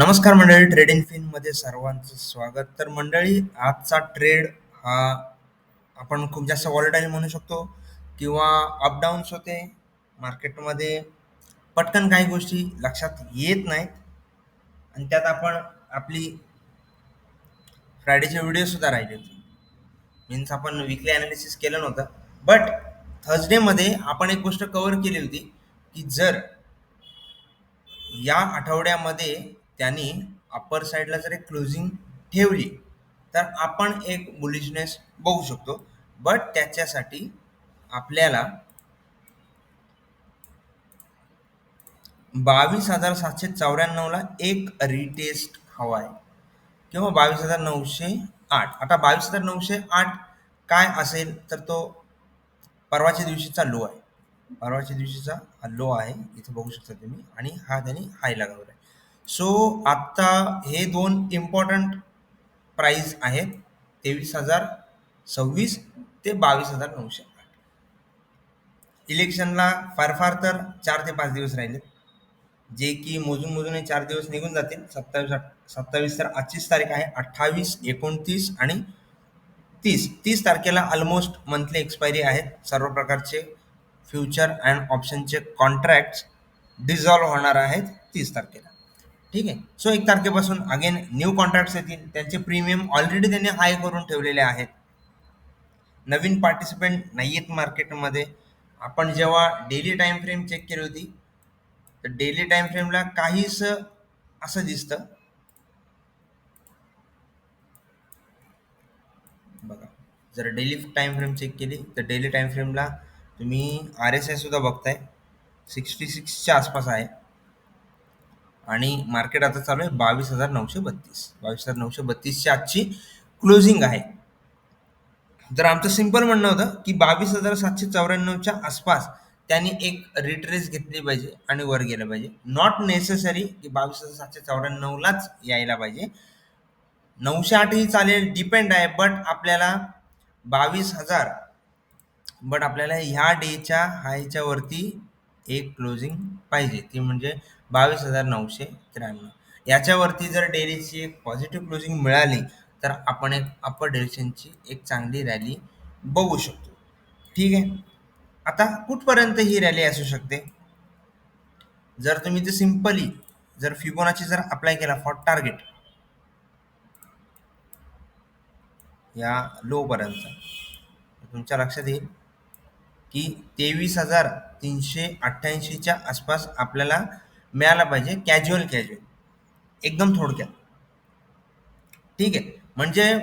नमस्कार मंडळी ट्रेडिंग फिनमध्ये सर्वांचं स्वागत. तर मंडळी आजचा ट्रेड हा आपण खूप जास्त वॉलेटाईल म्हणू शकतो किंवा अपडाऊन्स होते मार्केटमध्ये पटकन काही गोष्टी लक्षात येत नाहीत. आणि त्यात आपण आपली फ्रायडेचे व्हिडिओ सुद्धा राहिले होते. मीन्स आपण विकली अनालिसिस केलं नव्हतं. बट थर्सडेमध्ये आपण एक गोष्ट कवर केली होती की जर या आठवड्यामध्ये त्यांनी अप्पर साईडला जर एक क्लोजिंग ठेवली तर आपण एक बुलिशनेस बघू शकतो. बट त्याच्यासाठी आपल्याला बावीस हजार सातशे चौऱ्याण्णवला एक रिटेस्ट हवा आहे. किंवा बावीस हजार नऊशे आठ. आता बावीस हजार नऊशे आठ काय असेल तर तो परवाच्या दिवशीचा लो आहे. परवाच्या दिवशीचा हा लो आहे. इथे बघू शकता तुम्ही. आणि हा त्यांनी हाय लगावला सो आत्ता हे दोन इम्पॉर्टंट प्राईज आहेत. तेवीस हजार सव्वीस ते बावीस हजार नऊशे आठ. इलेक्शनला फार फार तर चार ते पाच दिवस राहिले जे की मोजून मोजून हे चार दिवस निघून जातील. सत्तावीस सत्तावीस तर आजचीच तारीख आहे. अठ्ठावीस एकोणतीस आणि तीस. तीस तारखेला ऑलमोस्ट मंथली एक्सपायरी आहेत. सर्व प्रकारचे फ्युचर अँड ऑप्शनचे कॉन्ट्रॅक्ट डिझॉल्व्ह होणार आहेत तीस तारखेला. ठीक आहे? सो एक तारखेपासून अगेन न्यू कॉन्ट्रॅक्ट्स येतील. त्यांचे प्रीमियम ऑलरेडी त्यांनी हाय करून ठेवलेले आहेत. नवीन पार्टिसिपेंट नाही आहेत मार्केटमध्ये आपण जेव्हा डेली टाइम फ्रेम चेक केली होती तर डेली टाइम फ्रेमला काहीच असं दिसतं. बघा जर डेली टाइम फ्रेम चेक केली तर डेली टाइम फ्रेमला तुम्ही आर एस आय सुद्धा बघताय. सिक्स्टी सिक्सच्या आसपास आहे. आणि मार्केट आता चालू आहे बावीस हजार नऊशे बत्तीस. बावीस हजार नऊशे बत्तीसची आजची क्लोजिंग आहे. तर आमचं सिंपल म्हणणं होतं की बावीस हजार सातशे चौऱ्याण्णवच्या आसपास त्यांनी एक रिट्रेस घेतली पाहिजे आणि वर गेलं पाहिजे. नॉट नेसेसरी की बावीस हजार सातशे चौऱ्याण्णवलाच यायला पाहिजे. नऊशे आठही चालेल डिपेंड आहे बट आपल्याला बावीस हजार बट आपल्याला ह्या डेच्या हायच्या वरती एक क्लोजिंग पाहिजे. ती म्हणजे बावीस हजार नऊशे त्र्याण्णव. याच्यावरती जर डेलीची एक पॉझिटिव्ह क्लोजिंग मिळाली तर आपण एक अप्पर डिरेक्शनची एक चांगली रॅली बघू शकतो. ठीक आहे? आता कुठपर्यंत ही रॅली असू शकते? जर तुम्ही ते सिम्पली जर फिबोनाची जर अप्लाय केला फॉर टार्गेट या लो पर्यंत तुमच्या लक्षात येईल की तेवीस हजार तीनशे अठ्ठ्याऐंशीच्या आसपास आपल्याला मिळाला पाहिजे कॅज्युअल कॅज्युअल एकदम थोडक्यात. ठीक आहे. म्हणजे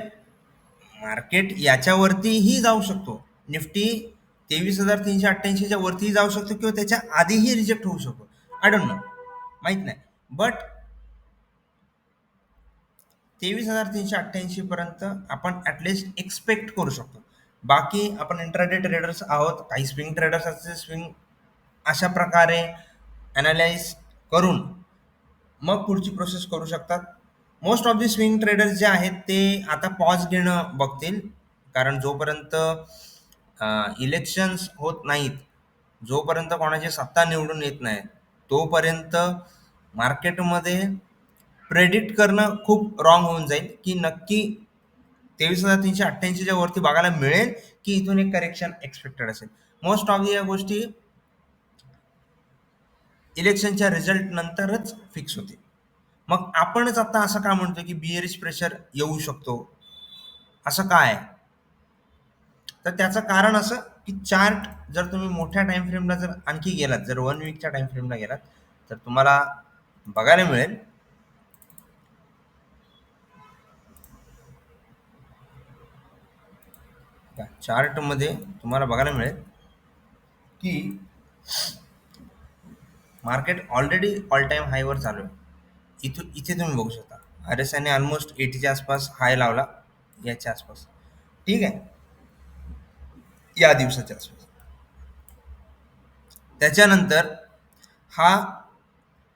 मार्केट याच्यावरतीही जाऊ शकतो. निफ्टी तेवीस हजार तीनशे अठ्ठ्याऐंशीच्या वरतीही जाऊ शकतो किंवा त्याच्या आधीही रिजेक्ट होऊ शकतो. आय डोंट नो माहीत नाही. बट तेवीस हजार तीनशे अठ्ठ्याऐंशी पर्यंत आपण ॲटलिस्ट एक्सपेक्ट करू शकतो. बाकी आपण इंटरडे ट्रेडर्स आहोत. काही स्विंग ट्रेडर्स असते स्विंग अशा प्रकारे अनालाइज करून मग पुढची प्रोसेस करू शकतात. Most of the swing traders जे आहेत ते आता पॉज घेणं बघतील. कारण जोपर्यंत इलेक्शन्स होत नाहीत जोपर्यंत कोणाची सत्ता निवडून येत नाही तोपर्यंत मार्केटमध्ये प्रेडिक्ट करणं खूप रॉंग होऊन जाईल. की नक्की तेवीस हजार तीनशे अठ्ठ्याऐंशीच्या वरती बघायला मिळेल की इथून एक करेक्शन एक्सपेक्टेड असेल. मोस्ट ऑफ या गोष्टी इलेक्शनच्या रिझल्ट नंतरच फिक्स होते. मग आपणच आता असं का म्हणतो की बिअरिश प्रेशर येऊ शकतो? असं काय तर त्याचं कारण असं की चार्ट जर तुम्ही मोठ्या टाइम फ्रेमला जर आणखी गेलात जर वन वीकच्या टाइम फ्रेमला गेलात तर तुम्हाला बघायला मिळेल. चार्टमध्ये तुम्हाला बघायला मिळेल की मार्केट ऑलरेडी ऑल टाइम हायवर चालू आहे. इथून इथे तुम्ही बघू शकता. आर एस आयने ऑलमोस्ट एटीच्या आसपास हाय लावला याच्या आसपास. ठीक आहे? या दिवसाच्या आसपास. त्याच्यानंतर हा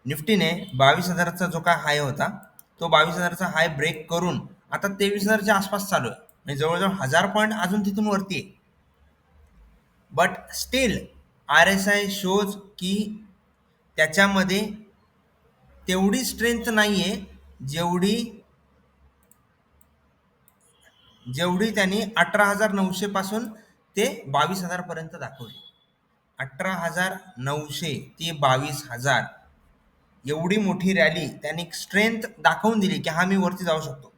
निफ्टीने बावीस हजाराचा जो काय हाय होता तो बावीस हजारचा हाय ब्रेक करून आता तेवीस हजारच्या आसपास चालू आहे. म्हणजे जवळजवळ हजार पॉईंट अजून तिथून वरती आहे. But still R S I shows की त्याच्यामध्ये तेवढी स्ट्रेंथ नाही आहे जेवढी जेवढी त्यांनी अठरा हजार नऊशे पासून ते बावीस हजार पर्यंत दाखवली. अठरा हजार नऊशे ते बावीस हजार. एवढी मोठी रॅली त्यांनी स्ट्रेंथ दाखवून दिली की हा मी वरती जाऊ शकतो.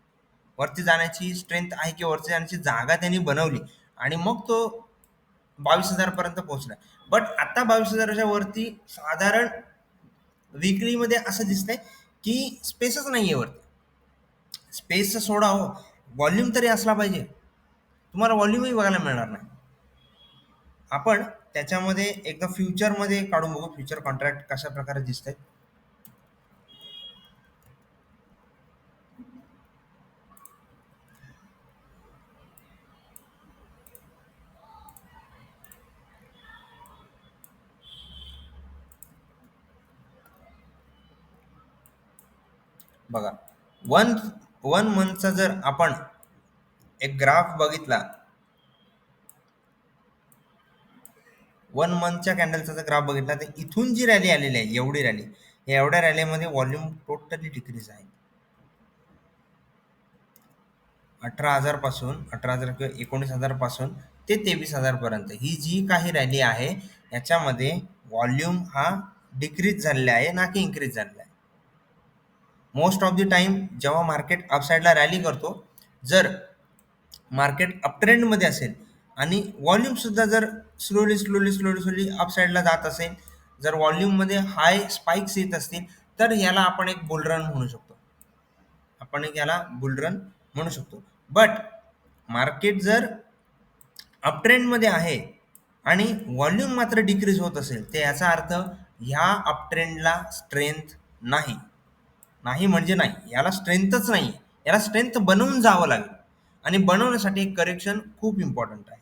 वरती जाण्याची स्ट्रेंथ आहे की वरती जाण्याची जागा त्यांनी बनवली आणि मग तो बावीस हजार पर्यंत पोहोचला. बट आता बावीस हजाराच्या वरती साधारण विक्रीमध्ये असं दिसतंय की स्पेसच नाही आहे वरती स्पेसचं सोडा हो. व्हॉल्यूम तरी असला पाहिजे. तुम्हाला व्हॉल्यूमही बघायला मिळणार नाही. आपण त्याच्यामध्ये एकदा फ्युचरमध्ये काढून बघू. फ्युचर कॉन्ट्रॅक्ट कशा प्रकारे दिसत बघा वन वन मंथचा जर आपण एक ग्राफ बघितला वन मंथच्या कॅन्डलचा जर ग्राफ बघितला तर इथून जी रॅली आलेली आहे एवढी रॅली या एवढ्या रॅलीमध्ये व्हॉल्यूम टोटली डिक्रीज आहे. अठरा हजारपासून अठरा हजार किंवा एकोणीस हजारपासून ते तेवीस हजारपर्यंत ही जी काही रॅली आहे याच्यामध्ये व्हॉल्यूम हा डिक्रीज झालेला आहे ना की इन्क्रीज झालेला आहे? मोस्ट ऑफ द टाइम जेव्हा मार्केट अपसाईडला रॅली करतो जर मार्केट अपट्रेंडमध्ये असेल आणि व्हॉल्यूमसुद्धा जर स्लोली स्लोली स्लोली स्लोली अपसाईडला जात असेल जर व्हॉल्यूममध्ये हाय स्पाइक्स येत असतील तर याला आपण एक बुलरन म्हणू शकतो. आपण एक याला बुलरन म्हणू शकतो. बट मार्केट जर अपट्रेंडमध्ये आहे आणि व्हॉल्यूम मात्र डिक्रीज होत असेल तर याचा अर्थ ह्या अपट्रेंडला स्ट्रेंथ नाही. नाही म्हणजे नाही. याला स्ट्रेंथच नाही. याला स्ट्रेंथ बनवून जावं लागेल. आणि बनवण्यासाठी करेक्शन खूप इम्पॉर्टंट आहे.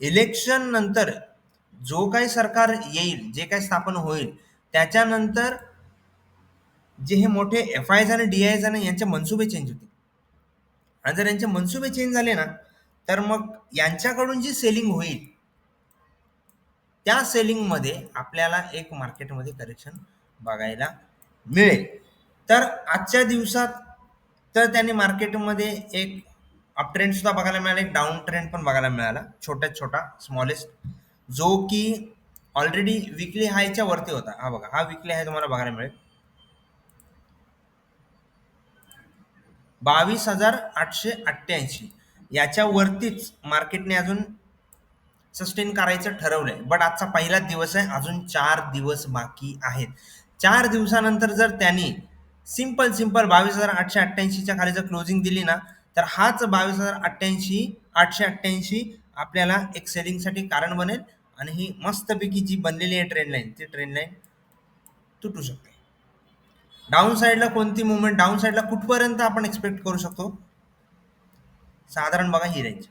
इलेक्शन नंतर जो काही सरकार येईल जे काही स्थापन होईल त्याच्यानंतर जे हे मोठे एफ आयज आणि डी आयज आणि यांचे मनसुबे चेंज होतील. आणि जर यांचे मनसुबे चेंज झाले ना तर मग यांच्याकडून जी सेलिंग होईल त्या सेलिंगमध्ये आपल्याला एक मार्केटमध्ये करेक्शन बघायला मिळेल. तर आजच्या दिवसात तर त्यांनी मार्केटमध्ये एक अपट्रेंड सुद्धा बघायला मिळाला एक डाऊन ट्रेंड पण बघायला मिळाला छोट्यात छोटा स्मॉलेस्ट जो की ऑलरेडी विकली हायच्या वरती होता. हा बघा हा विकली हाय तुम्हाला बघायला मिळेल. बावीस हजार आठशे अठ्ठ्याऐंशी. याच्यावरतीच मार्केटने अजून सस्टेन करायचं ठरवलंय. बट आजचा पहिला दिवस आहे अजून चार दिवस बाकी आहेत. चार दिवसानंतर जर त्यांनी सिंपल सिंपल बावीस हजार आठशे अठ्ठ्याऐंशीच्या खाली जर क्लोजिंग दिली ना तर हाच बावीस हजार अठ्ठ्याऐंशी आठशे अठ्ठ्याऐंशी आपल्याला एक सेलिंगसाठी कारण बनेल आणि ही मस्तपैकी जी बनलेली आहे ट्रेन लाईन ती ट्रेन लाईन तुटू शकते. डाऊन साईडला कोणती मुवमेंट डाऊन साईडला कुठपर्यंत आपण एक्सपेक्ट करू शकतो? साधारण बघा ही रेंज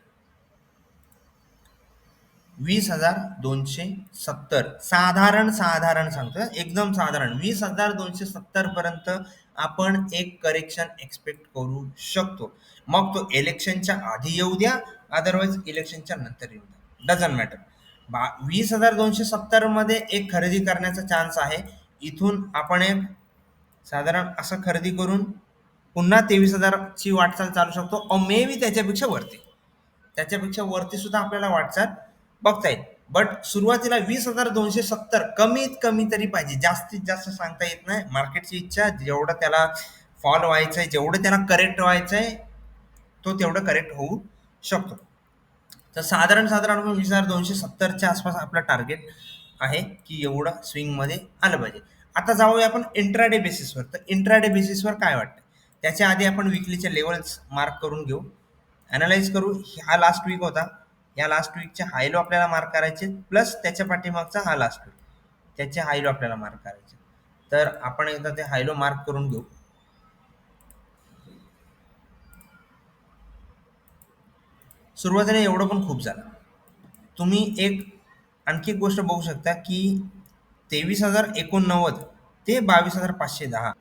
वीस हजार दोनशे सत्तर. साधारण साधारण सांगतो एकदम साधारण. वीस हजार दोनशे सत्तर पर्यंत आपण एक करेक्शन एक्सपेक्ट करू शकतो. मग तो इलेक्शनच्या आधी येऊ द्या. अदरवाईज इलेक्शनच्या नंतर येऊ द्या. डझन मॅटर बा वीस हजार दोनशे सत्तरमध्ये एक खरेदी करण्याचा चान्स आहे. इथून आपण एक साधारण असं खरेदी करून पुन्हा तेवीस हजारची वाटचाल चालू शकतो. मे बी त्याच्यापेक्षा वरती. त्याच्यापेक्षा वरती सुद्धा आपल्याला वाटचाल बघता येईल बट सुरुवातीला वीस हजार दोनशे सत्तर कमीत कमी तरी पाहिजे. जास्तीत जास्त सांगता येत नाही. मार्केटची इच्छा जेवढं त्याला फॉल व्हायचंय जेवढं त्याला करेक्ट व्हायचंय तो तेवढं करेक्ट होऊ शकतो. तर साधारण साधारण वीस हजार दोनशे सत्तरच्या आसपास आपलं टार्गेट आहे की एवढं स्विंगमध्ये आलं पाहिजे. आता जाऊया आपण इंट्राडे बेसिसवर तर इंट्राडे बेसिसवर काय वाटतं त्याच्या आधी आपण विकलीचे लेवल्स मार्क करून घेऊ. अनालाइज करू. हा लास्ट वीक होता. या लास्ट वीकचे हायलो आपल्याला मार्क करायचे प्लस त्याच्या पाठीमागचा हा लास्ट वीक त्याचे हायलो आपल्याला मार्क करायचे. तर आपण एकदा ते हायलो मार्क करून घेऊ. सुरुवातीला एवढं पण खूप झालं. तुम्ही एक आणखी एक गोष्ट बघू शकता की तेवीस हजार एकोणनव्वद ते बावीस हजार पाचशे दहा.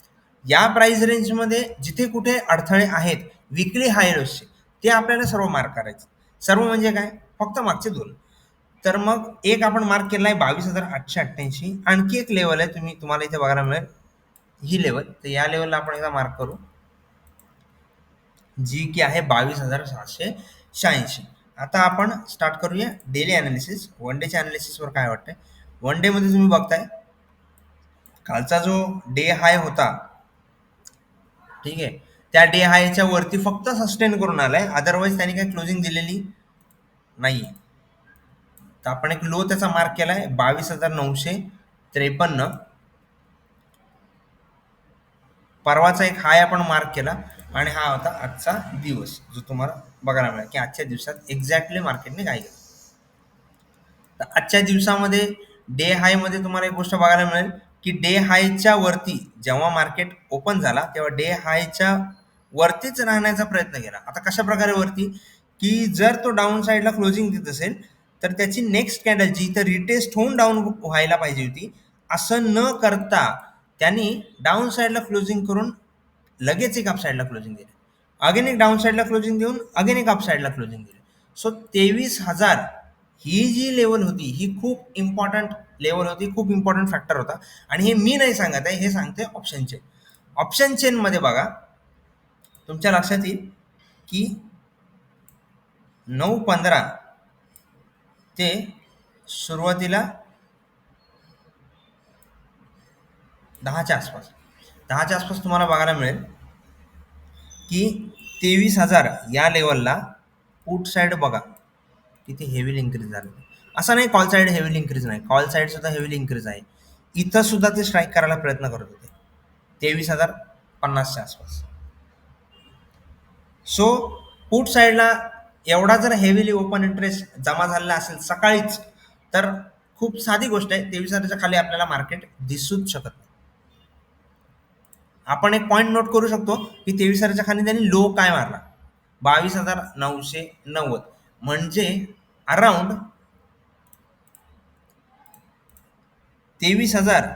या प्राइस रेंजमध्ये जिथे कुठे अडथळे आहेत विकली हायलोसचे ते आपल्याला सर्व मार्क करायचे. सर्व म्हणजे काय? फक्त मागचे दोन. तर मग एक आपण मार्क केला आहे बावीस हजार आठशे अठ्ठ्याऐंशी. आणखी एक लेवल आहे तुम्ही तुम्हाला इथे बघायला मिळेल. ही लेवल तर या लेवलला आपण एकदा मार्क करू. जी की आहे बावीस हजार सहाशे शहाऐंशी. आता आपण स्टार्ट करूया डेली अनालिसिस वन डेच्या अनालिसिसवर काय वाटतंय? वन डेमध्ये तुम्ही बघताय कालचा जो डे हाय होता ठीक आहे त्या डे हायच्या वरती फक्त सस्टेन करून आलाय. अदरवाईज त्यांनी काही क्लोजिंग दिलेली नाहीये. तर आपण एक लो त्याचा मार्क केलाय. बावीस हजार नऊशे त्रेपन्न. परवाचा एक हाय आपण मार्क केला. आणि हा होता आजचा दिवस जो तुम्हाला बघायला मिळाला. की आजच्या दिवसात एक्झॅक्टली मार्केटने काय केलं. तर आजच्या दिवसामध्ये डे हायमध्ये तुम्हाला एक गोष्ट बघायला मिळेल. की डे हायच्या वरती जेव्हा मार्केट ओपन झाला तेव्हा डे हायच्या वरतीच राहण्याचा प्रयत्न केला. आता कशा प्रकारे वरती? की जर तो डाऊन साईडला क्लोजिंग देत असेल तर त्याची नेक्स्ट कॅन्डल जी इथं रिटेस्ट होऊन डाऊन व्हायला पाहिजे होती असं न करता त्यांनी डाऊन साईडला क्लोजिंग करून लगेच एक अपसाईडला क्लोजिंग दिले. अगेन एक डाऊन साईडला क्लोजिंग देऊन अगेन एक अपसाईडला क्लोजिंग दिले. सो तेवीस हजार ही जी लेवल होती ही खूप इम्पॉर्टंट लेवल होती खूप इम्पॉर्टंट फॅक्टर होता. आणि हे मी नाही सांगत आहे हे सांगते ऑप्शन चेन ऑप्शन चेनमध्ये बघा तुमच्या लक्षात येईल की नऊ पंधरा ते सुरुवातीला दहाच्या आसपास दहाच्या आसपास तुम्हाला बघायला मिळेल की तेवीस हजार या लेवलला पुट साईड बघा. किती हेवी इन्क्रीज झालं असं नाही कॉल साईड हेवी इन्क्रीज नाही. कॉल साईड सुद्धा हेवी इन्क्रीज आहे. इथं सुद्धा ते स्ट्राईक करायला प्रयत्न करत होते. तेवीस हजार पन्नासच्या आसपास. सो पुट साईडला एवढा जर हेवीली ओपन इंटरेस्ट जमा झालेला असेल सकाळीच तर खूप साधी गोष्ट आहे तेवीस हजाराच्या खाली आपल्याला मार्केट दिसूच शकत नाही. आपण एक पॉईंट नोट करू शकतो की तेवीस हजाराच्या खाली त्यांनी लो काय मारला? बावीस हजार नऊशे नव्वद. म्हणजे अराउंड तेवीस हजार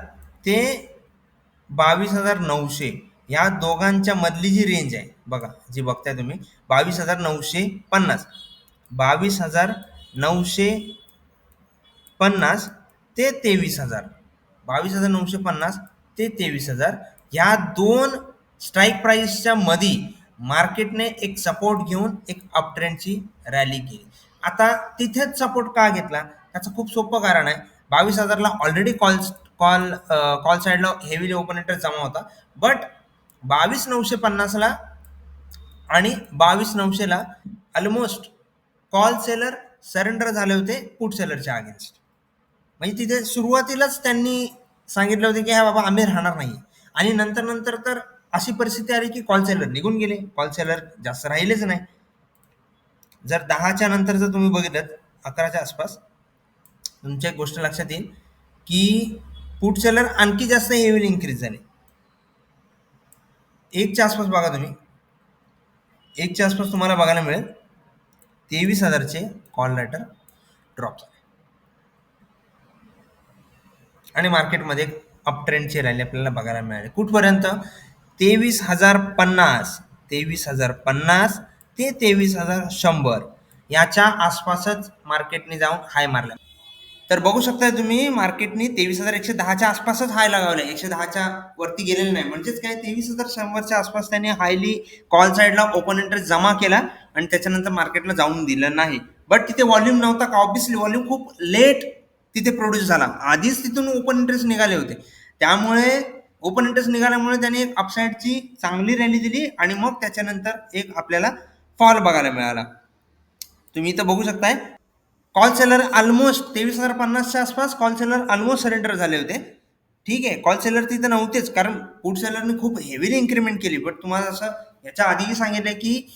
ते बावीस हजार नऊशे या दोघांच्या मधली जी रेंज आहे बघा जी बघताय तुम्ही बावीस हजार नऊशे पन्नास. बावीस हजार नऊशे पन्नास ते तेवीस हजार. बावीस हजार नऊशे पन्नास ते तेवीस हजार. ह्या दोन स्ट्राईक प्राईसच्या मधी मार्केटने एक सपोर्ट घेऊन एक अपट्रेंडची रॅली केली. आता तिथेच सपोर्ट का घेतला? त्याचं खूप सोपं कारण आहे. बावीस हजारला ऑलरेडी कॉल कॉल कॉल साईडला हेवीली ओपन इंटरेस्ट जमा होता. बट बावीस नऊशे पन्नासला आणि बावीस नऊशेला ऑलमोस्ट कॉल सेलर सरेंडर झाले होते पुट सेलरच्या अगेन्स्ट म्हणजे तिथे सुरुवातीलाच त्यांनी सांगितलं होतं की हा बाबा आम्ही राहणार नाही आणि नंतर नंतर तर अशी परिस्थिती आली की कॉल सेलर निघून गेले. कॉल सेलर जास्त राहिलेच नाही. जर दहाच्या नंतर जर तुम्ही बघितलं अकराच्या आसपास तुमच्या एक गोष्ट लक्षात येईल की पुट सेलर आणखी जास्त हेवी इन्क्रीज झाले. एकच्या आसपास बघा तुम्ही. एकच्या आसपास तुम्हाला बघायला मिळेल. तेवीस हजारचे कॉल लेटर ड्रॉप झाले आणि मार्केटमध्ये अप ट्रेंडची रॅली आपल्याला बघायला मिळाली. कुठपर्यंत? तेवीस हजार पन्नास. तेवीस हजार पन्नास ते तेवीस हजार शंभर. याच्या आसपासच मार्केटने जाऊन हाय मारला तर बघू शकता तुम्ही मार्केटने तेवीस हजार एकशे दहाच्या आसपासच हाय लगावला. एकशे दहाच्या वरती गेलेलं नाही. म्हणजेच काय तेवीस हजार शंभरच्या आसपास त्यांनी हायली कॉल साईडला ओपन इंटरेस्ट जमा केला आणि त्याच्यानंतर मार्केटला जाऊन दिलं नाही. बट तिथे व्हॉल्यूम नव्हता का? ऑब्विसली व्हॉल्यूम खूप लेट तिथे प्रोड्यूस झाला. आधीच तिथून ओपन इंटरेस्ट निघाले होते. त्यामुळे ओपन इंटरेस्ट निघाल्यामुळे त्याने एक अपसाईडची चांगली रॅली दिली आणि मग त्याच्यानंतर एक आपल्याला फॉल बघायला मिळाला. तुम्ही इथं बघू शकताय कॉल सेलर ऑलमोस्ट तेवीस हजार पन्नासच्या आसपास कॉल सेलर ऑलमोस्ट सरेंडर झाले होते. ठीक आहे कॉल सेलर तिथं नव्हतेच कारण फूड सेलरने खूप हेवीली इन्क्रीमेंट केली. बट तुम्हाला असं याच्या आधीही सांगितलं की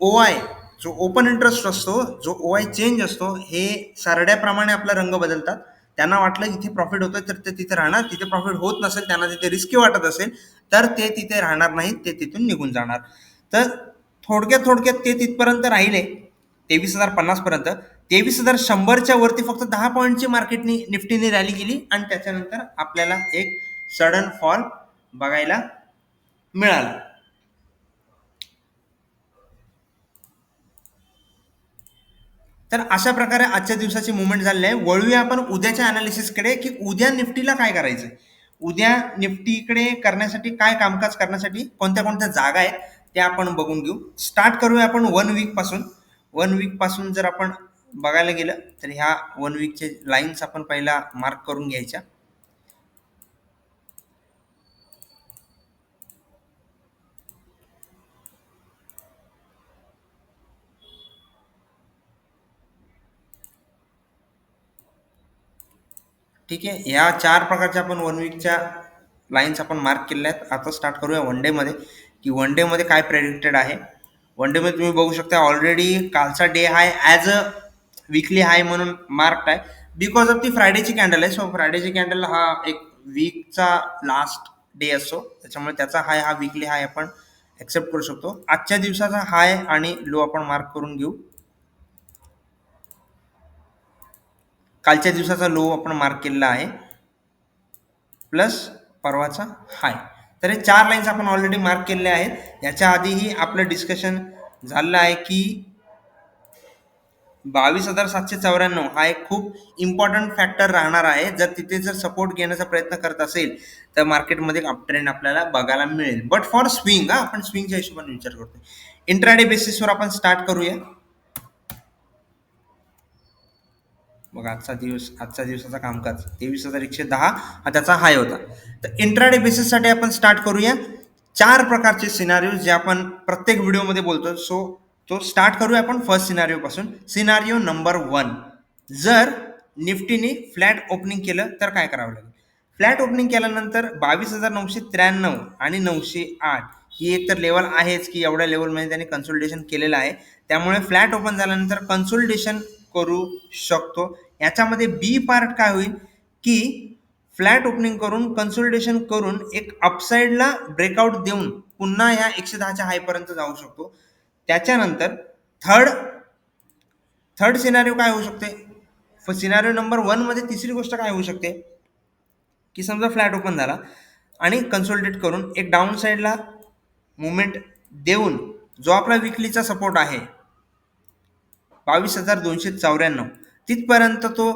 ओ आय जो ओपन इंटरेस्ट असतो जो ओ आय चेंज असतो हे सारड्याप्रमाणे आपला रंग बदलतात. त्यांना वाटलं इथे प्रॉफिट होतं तर ते तिथे राहणार. तिथे प्रॉफिट होत नसेल त्यांना तिथे रिस्की वाटत असेल तर ते तिथे राहणार नाहीत ते तिथून निघून जाणार. तर थोडक्यात थोडक्यात ते तिथपर्यंत राहिले. तेवीस हजार पन्नासपर्यंत. तेवीस हजार शंभरच्या वरती फक्त दहा पॉईंटची मार्केटनी निफ्टीने रॅली केली आणि त्याच्यानंतर आपल्याला एक सडन फॉल बघायला मिळाला. तर अशा प्रकारे आजच्या दिवसाची मुवमेंट झालेली आहे. वळूया आपण उद्याच्या अनालिसिसकडे की उद्या निफ्टीला काय करायचं? उद्या निफ्टीकडे करण्यासाठी काय कामकाज करण्यासाठी कोणत्या कोणत्या जागा आहेत ते आपण बघून घेऊ. स्टार्ट करूया आपण वन वीकपासून. वन वीकपासून जर आपण बघायला गेलं तर ह्या वन वीकचे लाईन्स आपण पहिला मार्क करून घ्यायच्या. ठीक आहे या चार प्रकारच्या आपण वन वीकच्या लाईन्स आपण मार्क केलेल्या आहेत. आता स्टार्ट करूया वन डेमध्ये की वन डेमध्ये काय प्रेडिक्टेड आहे? वन डेमध्ये तुम्ही बघू शकता ऑलरेडी कालचा डे हाय ॲज अ विकली हाय म्हणून मार्क आहे. बिकॉज ऑफ ती फ्रायडेची कॅन्डल आहे. सो फ्रायडेची कॅन्डल हा एक वीकचा लास्ट डे असतो. त्याच्यामुळे त्याचा हाय हा विकली हाय आपण ॲक्सेप्ट करू शकतो. आजच्या दिवसाचा हाय आणि लो आपण मार्क करून घेऊ. कालच्या दिवसाचा लो आपण मार्क केलेला आहे. प्लस परवाचा हाय तर हे चार लाईन्स आपण ऑलरेडी मार्क केलेले आहेत. याच्या आधीही आपलं डिस्कशन झालेलं आहे की बावीस हजार सातशे चौऱ्याण्णव हा एक खूप इम्पॉर्टंट फॅक्टर राहणार आहे. जर तिथे जर सपोर्ट घेण्याचा प्रयत्न करत असेल तर मार्केटमध्ये अप ट्रेंड आपल्याला बघायला मिळेल. बट फॉर स्विंग हा आपण स्विंगच्या हिशोबाने विचार करतो इंट्राडे बेसिसवर आपण स्टार्ट करूया. मग आजचा दिवस आजच्या दिवसाचा कामकाज तेवीस हजार एकशे दहा हा त्याचा हाय होता. तर इंट्राडे बेसिससाठी आपण स्टार्ट करूया. चार प्रकारचे सिनारिओ जे आपण प्रत्येक व्हिडिओमध्ये बोलतो. सो तो स्टार्ट करूया आपण फर्स्ट सिनारिओ पासून. सिनारिओ नंबर वन जर निफ्टीने फ्लॅट ओपनिंग केलं तर काय करावं लागेल? फ्लॅट ओपनिंग केल्यानंतर बावीस हजार नऊशे त्र्याण्णव आणि नऊशे आठ ही एक तर लेवल आहेच की एवढ्या लेवलमध्ये त्यांनी कन्सोल्टेशन केलेलं आहे. त्यामुळे फ्लॅट ओपन झाल्यानंतर कन्सोल्टेशन करू शकतो. याच्यामध्ये बी पार्ट काय होईल? की फ्लॅट ओपनिंग करून कन्सोल्टेशन करून एक अपसाईडला ब्रेकआउट देऊन पुन्हा ह्या एकशे दहाच्या हायपर्यंत जाऊ शकतो. त्याच्यानंतर थर्ड थर्ड सिनारिओ काय होऊ शकते? सिनारिओ नंबर वनमध्ये तिसरी गोष्ट काय होऊ शकते? की समजा फ्लॅट ओपन झाला आणि कन्सोल्टेट करून एक डाऊन साईडला मुवमेंट देऊन जो आपला विकलीचा सपोर्ट आहे बावीस हजार दोनशे चौऱ्याण्णव. तिथपर्यंत तो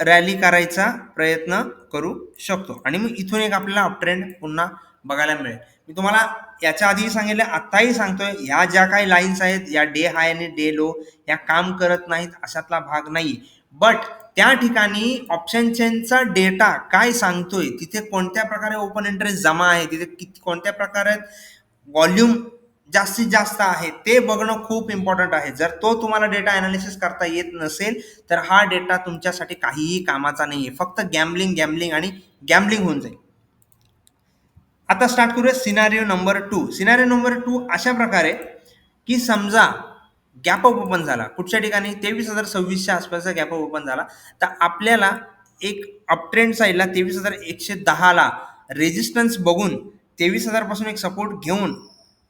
रॅली करायचा प्रयत्न करू शकतो. आणि मग इथून एक आपल्याला अपट्रेंड पुन्हा बघायला मिळेल. मी तुम्हाला याच्या आधीही सांगितलं आत्ताही सांगतोय ह्या ज्या काही लाईन्स आहेत या डे हाय आणि डे लो या काम करत नाहीत अशातला भाग नाही बट त्या ठिकाणी ऑप्शन चेनचा डेटा काय सांगतोय तिथे कोणत्या प्रकारे ओपन इंटरेस्ट जमा आहे तिथे किती कोणत्या प्रकारे व्हॉल्यूम जास्तीत जास्त आहे ते बघणं खूप इम्पॉर्टंट आहे. जर तो तुम्हाला डेटा अनालिसिस करता येत नसेल तर हा डेटा तुमच्यासाठी काहीही कामाचा नाही आहे फक्त गॅमलिंग गॅमलिंग आणि गॅमलिंग होऊन जाईल. आता स्टार्ट करूया scenario number two scenario number two अशा प्रकारे की समजा गॅप अप ओपन झाला. कुठच्या ठिकाणी? तेवीस हजार सव्वीसच्या आसपासचा गॅप अप ओपन झाला. तर आपल्याला एक अपट्रेंड साईडला तेवीस हजार एकशे दहाला रेजिस्टन्स बघून तेवीस हजारपासून एक सपोर्ट घेऊन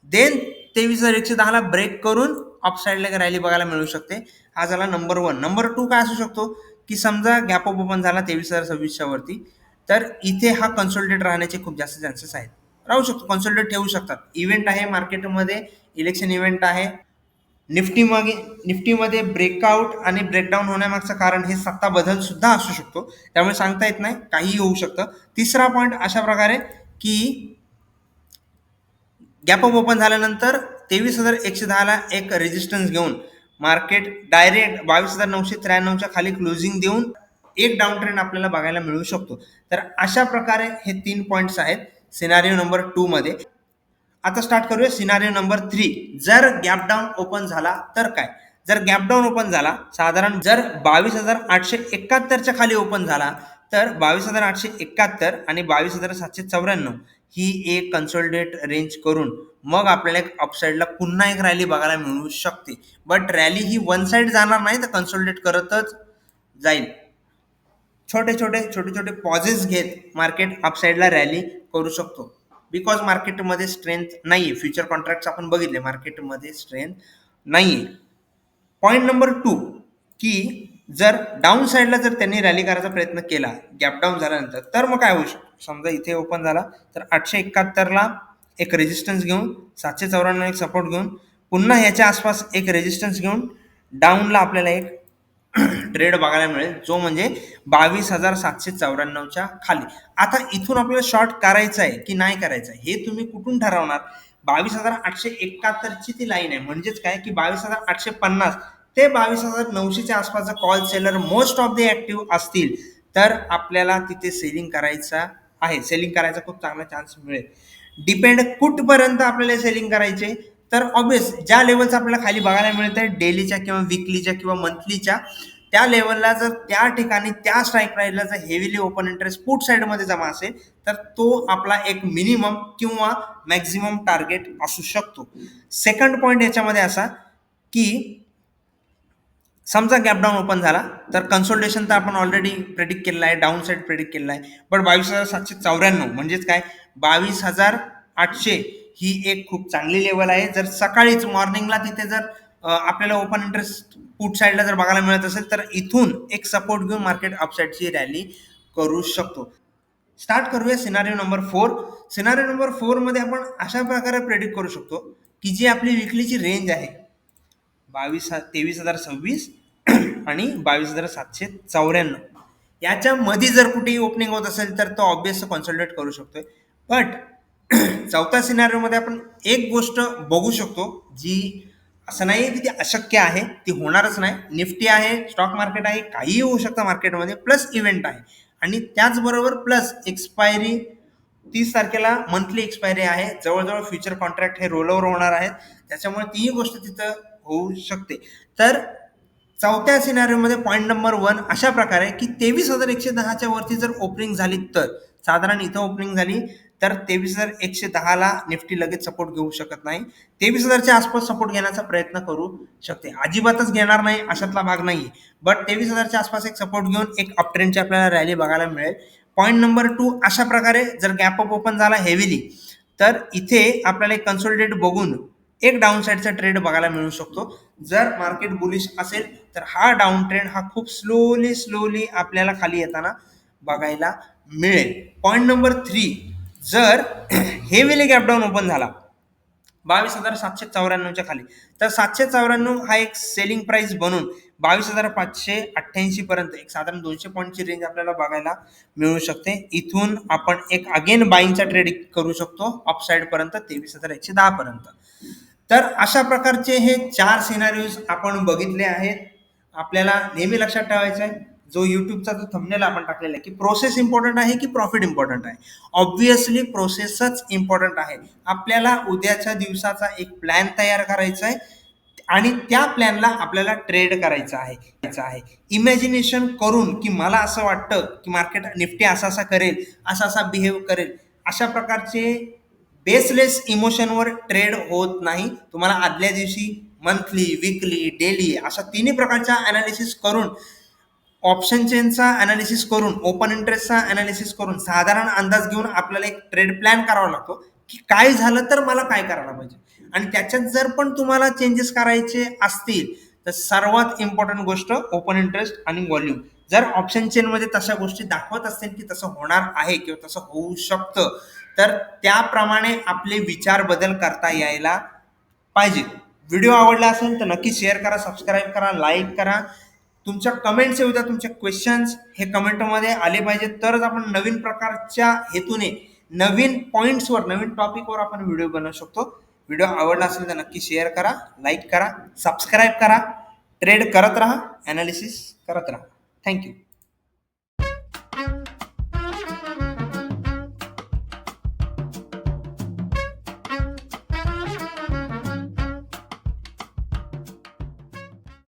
देन तेवीस हजार एकशे दहाला ब्रेक करून ऑफसाईडला साईडला एक रॅली बघायला मिळू शकते. हा झाला नंबर वन नंबर टू काय असू शकतो? की समजा गॅप ऑफ ओपन झाला तेवीस हजार सव्वीसच्या वरती तर इथे हा कन्सोल्टेट राहण्याचे खूप जास्त चान्सेस आहेत. राहू शकतो कन्सोल्टेट ठेवू शकतात. इव्हेंट आहे मार्केटमध्ये इलेक्शन इव्हेंट आहे. निफ्टी मागे निफ्टीमध्ये ब्रेकआउट आणि ब्रेकडाऊन होण्यामागचं कारण हे सत्ता बदल सुद्धा असू शकतो. त्यामुळे सांगता येत नाही काहीही होऊ शकतं. तिसरा पॉईंट अशा प्रकारे की गॅप अप ओपन झाल्यानंतर तेवीस हजार एकशे दहाला एक रेजिस्टन्स घेऊन मार्केट डायरेक्ट बावीस हजार नऊशे त्र्याण्णवच्या खाली क्लोजिंग देऊन एक डाऊन ट्रेंड आपल्याला बघायला मिळू शकतो. तर अशा प्रकारे हे तीन पॉईंट्स आहेत सिनारिओ नंबर टू मध्ये. आता स्टार्ट करूया सिनारिओ नंबर थ्री जर गॅप डाऊन ओपन झाला तर काय? जर गॅप डाऊन ओपन झाला साधारण जर बावीस हजार आठशे एकाहत्तरच्या खाली ओपन झाला तर बावीस हजार आठशे एकाहत्तर आणि बावीस हजार सातशे चौऱ्याण्णव. ही एक कन्सोल्डेट रेंज करून मग आपल्याला एक अपसाईडला पुन्हा एक रॅली बघायला मिळू शकते. बट रॅली ही वन साईड जाणार नाही तर कन्सोल्डेट करतच जाईल. छोटे छोटे छोटे छोटे पॉझेस घेत मार्केट अपसाईडला रॅली करू शकतो. बिकॉज मार्केटमध्ये स्ट्रेंथ नाही आहे फ्युचर कॉन्ट्रॅक्ट आपण बघितले मार्केटमध्ये स्ट्रेंथ नाही आहे पॉईंट नंबर टू की जर डाऊन साईडला जर त्यांनी रॅली करायचा प्रयत्न केला गॅप डाऊन झाल्यानंतर तर मग काय होऊ शकतो? समजा इथे ओपन झाला तर आठशे एकाहत्तरला एक रेजिस्टन्स घेऊन सातशे चौऱ्याण्णव एक सपोर्ट घेऊन पुन्हा ह्याच्या आसपास एक रेजिस्टन्स घेऊन डाऊनला आपल्याला एक ट्रेड बघायला मिळेल जो म्हणजे बावीस हजार सातशे चौऱ्याण्णवच्या खाली. आता इथून आपल्याला शॉर्ट करायचं आहे की नाही करायचं आहे हे तुम्ही कुठून ठरवणार? बावीस हजार आठशे एकाहत्तरची ती लाईन आहे. म्हणजेच काय? की बावीस हजार आठशे पन्नास ते बावीस हजार नऊशेच्या आसपासचा call seller most of the active असतील. तर आपल्याला तिथे सेलिंग करायचा आहे. सेलिंग करायचा खूप चांगला चान्स मिळेल. डिपेंड कुठपर्यंत आपल्याला सेलिंग करायचे? तर ऑब्विस ज्या लेवलचं आपल्याला खाली बघायला मिळतं डेलीच्या किंवा विकलीच्या किंवा मंथलीच्या त्या लेवलला जर त्या ठिकाणी त्या स्ट्राईक प्राईजला जर हेवीली ओपन इंटरेस्ट पुट साईडमध्ये जमा असेल तर तो आपला एक मिनिमम किंवा मॅक्झिमम टार्गेट असू शकतो. सेकंड पॉईंट याच्यामध्ये असा की समजा गॅप डाऊन ओपन झाला तर कन्सोल्टेशन तर आपण ऑलरेडी प्रेडिक्ट केलेला आहे डाऊन साईड प्रेडिक्ट केलेला आहे. बट बावीस हजार सातशे चौऱ्याण्णव म्हणजेच काय? बावीस हजार आठशे ही एक खूप चांगली लेवल आहे. जर सकाळीच मॉर्निंगला तिथे जर आपल्याला ओपन इंटरेस्ट पुट साईडला जर बघायला मिळत असेल तर इथून एक सपोर्ट घेऊन मार्केट अपसाईडची रॅली करू शकतो. स्टार्ट करूया scenario number four scenario number फोरमध्ये आपण अशा प्रकारे प्रेडिक्ट करू शकतो की जी आपली विकलीची रेंज आहे बावीस तेवीस हजार सव्वीस आणि बावीस हजार सातशे चौऱ्याण्णव. याच्यामध्ये जर कुठेही ओपनिंग होत असेल तर तो ऑब्वियस कॉन्सन्ट्रेट करू शकतोय. बट चौथ्या सिनारीमध्ये आपण एक गोष्ट बघू शकतो जी असं नाही की ती अशक्य आहे ती होणारच नाही. निफ्टी आहे स्टॉक मार्केट आहे काहीही होऊ शकतं मार्केटमध्ये प्लस इव्हेंट आहे. आणि त्याचबरोबर प्लस एक्सपायरी तीस तारखेला मंथली एक्सपायरी आहे. जवळजवळ फ्युचर कॉन्ट्रॅक्ट हे रोल ओव्हर होणार आहेत. त्याच्यामुळे तीही गोष्ट तिथं होऊ शकते. तर चौथ्या सिनारीमध्ये पॉईंट नंबर वन अशा प्रकारे की तेवीस हजार एकशे दहाच्या वरती जर ओपनिंग झाली तर साधारण इथं ओपनिंग झाली तर तेवीस हजार एकशे दहाला निफ्टी लगेच सपोर्ट घेऊ शकत नाही. तेवीस हजारच्या आसपास सपोर्ट घेण्याचा प्रयत्न करू शकते. अजिबातच घेणार नाही अशातला भाग नाही. बट तेवीस हजारच्या आसपास एक सपोर्ट घेऊन एक अपट्रेंडची आपल्याला रॅली बघायला मिळेल. पॉईंट नंबर टू अशा प्रकारे जर गॅप अप ओपन झाला हेवीली तर इथे आपल्याला एक कन्सोलिडेट बघून एक डाऊन साईडचा ट्रेड बघायला मिळू शकतो. जर मार्केट बुलिश असेल तर हा डाऊन ट्रेंड हा खूप स्लोली स्लोली आपल्याला खाली येताना बघायला मिळेल. पॉईंट नंबर थ्री जर हे गॅपडाऊन गॅप डाऊन ओपन झाला बावीस हजार सातशे चौऱ्याण्णवच्या खाली तर सातशे चौऱ्याण्णव हा एक सेलिंग प्राइस बनून बावीस हजार पाचशे अठ्ठ्याऐंशी पर्यंत एक साधारण दोनशे पॉईंटची रेंज आपल्याला बघायला मिळू शकते. इथून आपण एक अगेन बाईंगचा ट्रेड करू शकतो अपसाईड पर्यंत तेवीस हजार एकशे दहा पर्यंत तर अशा प्रकारचे हे चार सिनारिओज आपण बघितले आहेत. आपल्याला नेहमी लक्षात ठेवायचं आहे जो युट्यूबचा जो थंबनेल आपण टाकलेला आहे की प्रोसेस इम्पॉर्टंट आहे की प्रॉफिट इम्पॉर्टंट आहे? ऑब्विसली प्रोसेसच इम्पॉर्टंट आहे. आपल्याला उद्याच्या दिवसाचा एक प्लॅन तयार करायचा आहे आणि त्या प्लॅनला आपल्याला ट्रेड करायचा आहे. आहे. इमॅजिनेशन करून की मला असं वाटतं की मार्केट निफ्टी असा असा करेल असा असा बिहेव करेल अशा प्रकारचे बेसलेस इमोशनवर ट्रेड होत नाही. तुम्हाला आदल्या दिवशी मंथली विकली डेली अशा तिन्ही प्रकारच्या अनालिसिस करून ऑप्शन चेनचा अनालिसिस करून ओपन इंटरेस्टचा अनालिसिस करून साधारण अंदाज घेऊन आपल्याला एक ट्रेड प्लॅन करावा लागतो. की काय झालं तर मला काय करायला पाहिजे? आणि त्याच्यात जर पण तुम्हाला चेंजेस करायचे असतील तर सर्वात इम्पॉर्टंट गोष्ट ओपन इंटरेस्ट आणि व्हॉल्यूम जर ऑप्शन चेनमध्ये तशा गोष्टी दाखवत असतील की तसं होणार आहे किंवा तसं होऊ शकतं तर त्याप्रमाणे आपले विचार बदल करता यायला पाहिजे. व्हिडिओ आवडला असेल तर नक्की शेअर करा सबस्क्राईब करा लाईक करा. तुमच्या कमेंट्स येऊ द्या तुमचे क्वेश्चन्स हे कमेंटमध्ये आले पाहिजेत. तरच आपण नवीन प्रकारच्या हेतूने नवीन पॉईंट्सवर नवीन टॉपिकवर आपण व्हिडिओ बनवू शकतो. व्हिडिओ आवडला असेल तर नक्की शेअर करा लाईक करा सबस्क्राईब करा. ट्रेड करत राहा ॲनालिसिस करत राहा. थँक्यू